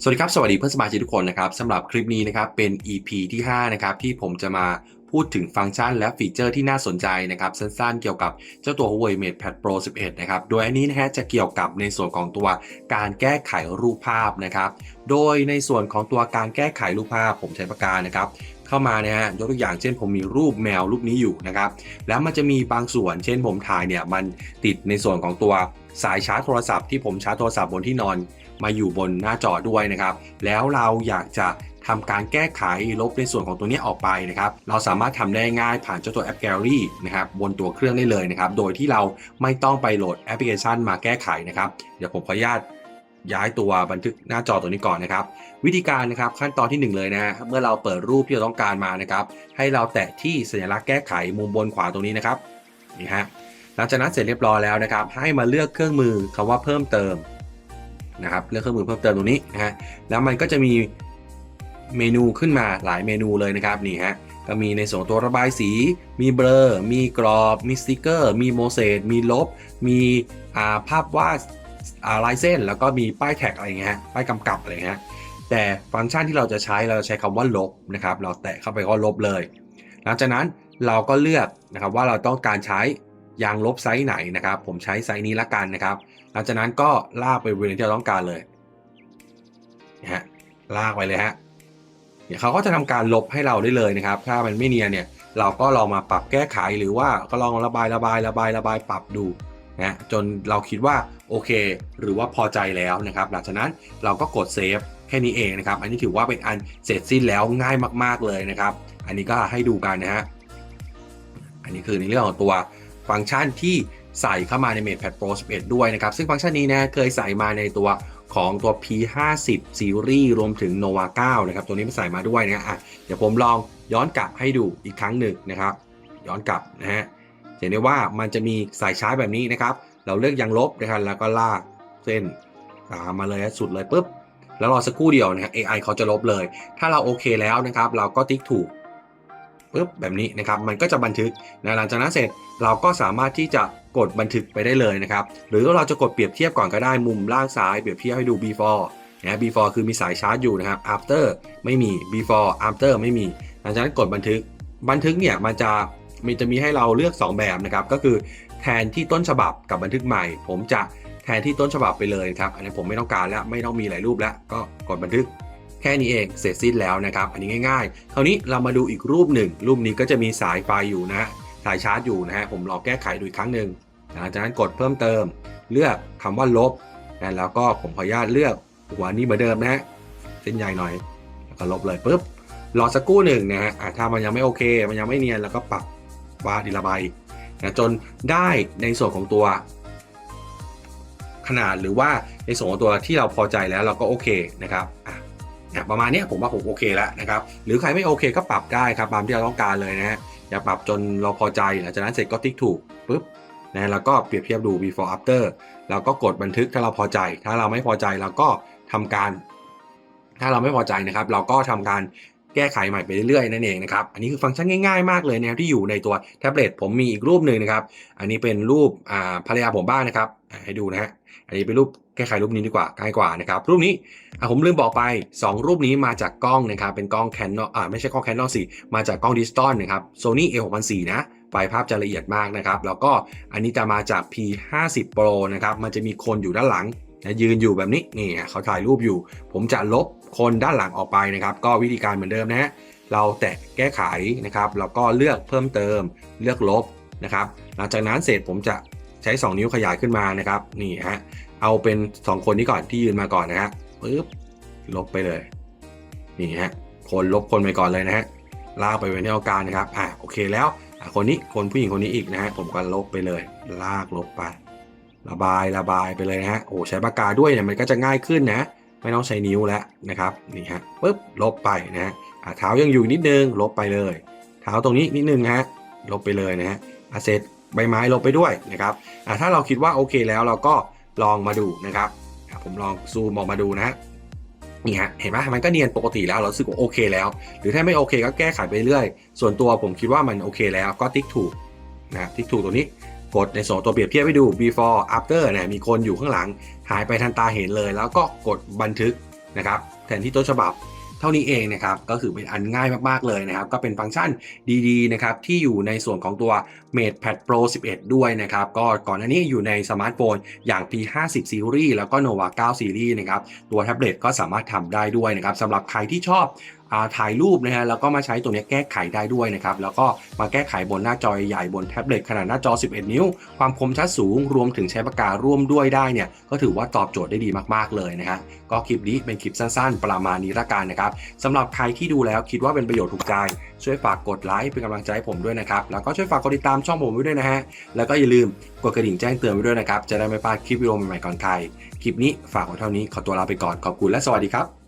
สวัสดีครับ สวัสดีเพื่อนสมาชิกทุกคนนะครับสำหรับคลิปนี้นะครับเป็น EP ที่ 5 นะครับ ที่ผมจะมาพูดถึงฟังก์ชันและฟีเจอร์ที่น่าสนใจนะครับ สั้นๆ เกี่ยวกับเจ้าตัว Huawei Mate Pad Pro 11 นะครับ โดยอันนี้นะฮะจะเกี่ยวกับในส่วนของตัวการแก้ไขรูปภาพนะครับ โดยในส่วนของตัวการแก้ไขรูปภาพผมใช้ปากกานะครับ เข้ามาเนะฮะยกตัวอย่างเช่นผมมีรูปแมวรูปนี้อยู่นะครับ แล้วมันจะมีบางส่วน เช่นผมถ่ายเนี่ยมันติดในส่วนของตัวสายชาร์จโทรศัพท์ที่ผมชาร์จโทรศัพท์บนที่นอนมาอยู่บนหน้าจอด้วยนะครับ แล้วเราอยากจะทำการแก้ไขลบในส่วนของตัวนี้ออกไปนะครับ เราสามารถทำได้ง่ายผ่านเจ้าตัวแอป Gallery นะครับบนตัวเครื่องได้เลยนะครับ โดยที่เราไม่ต้องไปโหลดแอปพลิเคชันมาแก้ไขนะครับ เดี๋ยวผมขออนุญาต ย้ายตัวบันทึกหน้าจอตัวนี้ก่อนนะครับ วิธีการนะครับขั้นตอนที่ 1 เลยนะเมื่อเราเปิดรูปที่เราต้องการมานะครับ ให้เราแตะที่สัญลักษณ์แก้ไขมุมบนขวาตรงนี้นะครับนี่ฮะหลังจากนั้นเสร็จเรียบร้อยแล้วนะครับ ให้มาเลือกเครื่องมือคำว่าเพิ่มเติมนะครับเลือกเครื่องมือเพิ่มเติมตรงนี้นะฮะแล้วมันก็จะมีเมนูขึ้นมาหลายเมนูเลยนะครับนี่ฮะก็มีในส่วนตัวระบายสี มีเบลอ มีกรอบ มีสติกเกอร์ มีโมเสสมีลบ มีภาพวาด ลายเส้น แล้วก็มีป้ายแท็กอะไรเงี้ยป้ายกำกับอะไรเงี้ยแต่ฟังก์ชันที่เราจะใช้เราจะใช้คำว่าลบนะครับเราแตะเข้าไปก็ลบเลย หลังจากนั้นเราก็เลือกนะครับว่าเราต้องการใช้ยางลบไซส์ไหนนะครับ ผมใช้ไซส์นี้ละกันนะครับ หลังจากนั้นก็ลากไปบริเวณที่เราต้องการเลยนะฮะลากไปเลยฮะเนี่ยเขาก็จะทำการลบให้เราได้เลยนะครับ ถ้ามันไม่เนียนเนี่ยเราก็ลองมาปรับแก้ไขหรือว่าก็ลองระบายระบายระบายระบายปรับดู นะจนเราคิดว่าโอเค หรือว่าพอใจแล้วนะครับหลังจากนั้นเราก็กดเซฟแค่นี้เองนะครับอันนี้ถือว่าเป็นอันเสร็จสิ้นแล้วง่ายมากๆเลยนะครับ อันนี้ก็ให้ดูกันนะฮะอันนี้คือในเรื่องของตัวฟังก์ชันที่ใส่เข้ามาใน Mate Pad Pro 11 ด้วยนะครับ ซึ่งฟังก์ชันนี้นะเคยใส่มาในตัวของตัว P50 Series รวมถึง Nova 9 นะครับ ตัวนี้มันใส่มาด้วยนะอะเดี๋ยวผมลองย้อนกลับให้ดูอีกครั้งหนึ่งนะครับ ย้อนกลับนะฮะ เห็นได้ว่ามันจะมีสายชาร์จแบบนี้นะครับ เราเลือกยางลบนะครับแล้วก็ลากเส้นตามมาเลยสุดเลยปุ๊บแล้วรอสักครู่เดียวนะครับ AI เขาจะลบเลย ถ้าเราโอเคแล้วนะครับ เราก็ติ๊กถูกปุ๊บแบบนี้นะครับ มันก็จะบันทึกนะหลังจากนั้นเสร็จเราก็สามารถที่จะกดบันทึกไปได้เลยนะครับ หรือเราจะกดเปรียบเทียบก่อนก็ได้มุมล่างซ้ายเปรียบเทียบให้ดู before นะ before คือมีสายชาร์จอยู่นะครับ after ไม่มี before after ไม่มี หลังจากนั้นกดบันทึก บันทึกเนี่ยมันจะ มันจะมีให้เราเลือก 2 แบบนะครับ ก็คือแทนที่ต้นฉบับกับบันทึกใหม่ ผมจะแทนที่ต้นฉบับไปเลยครับ อันนี้ผมไม่ต้องการแล้วไม่ต้องมีหลายรูปแล้ว ก็กดบันทึกแค่นี้เองเสร็จสิ้นแล้วนะครับ อันนี้ง่ายๆ คราวนี้เรามาดูอีกรูปหนึ่ง รูปนี้ก็จะมีสายไฟอยู่นะฮะสายชาร์จอยู่นะฮะผมลองแก้ไขดูอีกครั้งหนึ่งหลังจากนั้นกดเพิ่มเติม เลือกคำว่าลบนะแล้วก็ผมขออนุญาตเลือกหัวนี้เหมือนเดิมนะฮะเส้นใหญ่หน่อยแล้วก็ลบเลยปุ๊บรอสักครู่หนึ่งนะฮะถ้ามันยังไม่โอเค มันยังไม่เนียนแล้วก็ปรับ วาดอีระบนะจนได้ในส่วนของตัว ขนาดหรือว่าในส่วนของตัวที่เราพอใจแล้วเราก็โอเคนะครับประมาณนี้ผมว่าผมโอเคแล้วนะครับ หรือใครไม่โอเคก็ปรับได้ครับตามที่เราต้องการเลยนะฮะอย่าปรับจนเราพอใจหลังจากนั้นเสร็จก็ติ๊กถูกปุ๊บนะแล้วก็เปรียบเทียบดู before after แล้วก็กดบันทึกถ้าเราพอใจ ถ้าเราไม่พอใจเราก็ทำการ ถ้าเราไม่พอใจนะครับ เราก็ทำการ แก้ไขใหม่ไปเรื่อยๆนั่นเองนะครับ อันนี้คือฟังก์ชันง่ายๆมากเลยนะครับที่อยู่ในตัวแท็บเล็ตผมมีอีกรูปหนึ่งนะครับ อันนี้เป็นรูปอ่าภรรยาผมบ้างนะครับ ให้ดูนะฮะ อันนี้เป็นรูปแก้ไขรูปนี้ดีกว่าง่ายกว่านะครับ รูปนี้ผมลืมบอกไป 2 รูปนี้มาจากกล้องนะครับ เป็นกล้อง Canon อ่าไม่ใช่กล้อง Canon สิ มาจากกล้องดิจิตอลนะครับ Sony A6004 นะไฟภาพจะละเอียดมากนะครับ แล้วก็อันนี้จะมาจาก P50 Pro นะครับ มันจะมีคนอยู่ด้านหลัง นะยืนอยู่แบบนี้นี่เขาถ่ายรูปอยู่ ผมจะลบคนด้านหลังออกไปนะครับ ก็วิธีการเหมือนเดิมนะฮะเราแตะแก้ไขนะครับแล้วก็เลือกเพิ่มเติมเลือกลบนะครับหลังจากนั้นเสร็จผมจะใช้ 2 นิ้วขยายขึ้นมานะครับนี่ฮะเอาเป็น 2 คนนี้ก่อนที่ยืนมาก่อนนะฮะปึ๊บลบไปเลยนี่ฮะคนลบคนไปก่อนเลยนะฮะลากไปไว้ในอาการนะครับอะโอเคแล้วคนนี้คนผู้หญิงคนนี้อีกนะฮะผมก็ลบไปเลย ลากลบไป ระบายระบายไปเลยนะฮะโอ้ใช้ปากกาด้วยเนี่ยมันก็จะง่ายขึ้นนะ ไม่ต้องใช้นิ้วแล้วนะครับนี่ฮะปึ๊บลบไปนะฮะอะเท้ายังอยู่นิดนึงลบไปเลย เท้าตรงนี้นิดนึงฮะลบไปเลยนะฮะอะเสร็จใบไม้ลบไปด้วยนะครับอะถ้าเราคิดว่าโอเคแล้วเราก็ลองมาดูนะครับผมลองซูมออกมาดูนะฮะนี่ฮะเห็นไหมมันก็เนียนปกติแล้วเราสึกว่าโอเคแล้ว หรือถ้าไม่โอเคก็แก้ไขไปเรื่อย ส่วนตัวผมคิดว่ามันโอเคแล้วก็ติ๊กถูกนะติ๊กถูกตัวนี้ กดในส่วนตัวเปรียบเทียบให้ดู before after เนี่ยมีคนอยู่ข้างหลังหายไปทันตาเห็นเลย แล้วก็กดบันทึกนะครับแทนที่ต้นฉบับเท่านี้เองนะครับก็คือเป็นอันง่ายมากๆเลยนะครับก็เป็นฟังก์ชันดีๆนะครับที่อยู่ในส่วนของตัว Mate Pad Pro 11 ด้วยนะครับก็ก่อนหน้านี้อยู่ในสมาร์ทโฟนอย่าง P50 Series แล้วก็ Nova 9 Series นะครับตัวแท็บเล็ตก็สามารถทำได้ด้วยนะครับสำหรับใครที่ชอบถ่ายรูปนะฮะแล้วก็มาใช้ตัวนี้แก้ไขได้ด้วยนะครับแล้วก็มาแก้ไขบนหน้าจอใหญ่บนแท็บเล็ตขนาดหน้าจอ 11 นิ้ว ความคมชัดสูงรวมถึงใช้ปากการ่วมด้วยได้เนี่ยก็ถือว่าตอบโจทย์ได้ดีมากๆเลยนะฮะก็คลิปนี้เป็นคลิปสั้นๆ ประมาณนี้ละกันนะครับสำหรับใครที่ดูแล้วคิดว่าเป็นประโยชน์ถูกใจ ช่วยฝากกดไลค์เป็นกำลังใจให้ผมด้วยนะครับแล้วก็ช่วยฝากกดติดตามช่องผมไว้ด้วยนะฮะแล้วก็อย่าลืมกดกระดิ่งแจ้งเตือนไว้ด้วยนะครับจะได้ไม่พลาดคลิปวิดีโอใหม่ๆก่อนใครคลิปนี้ฝากไว้เท่านี้ขอตัวลาไปก่อนขอบคุณและสวัสดีครับ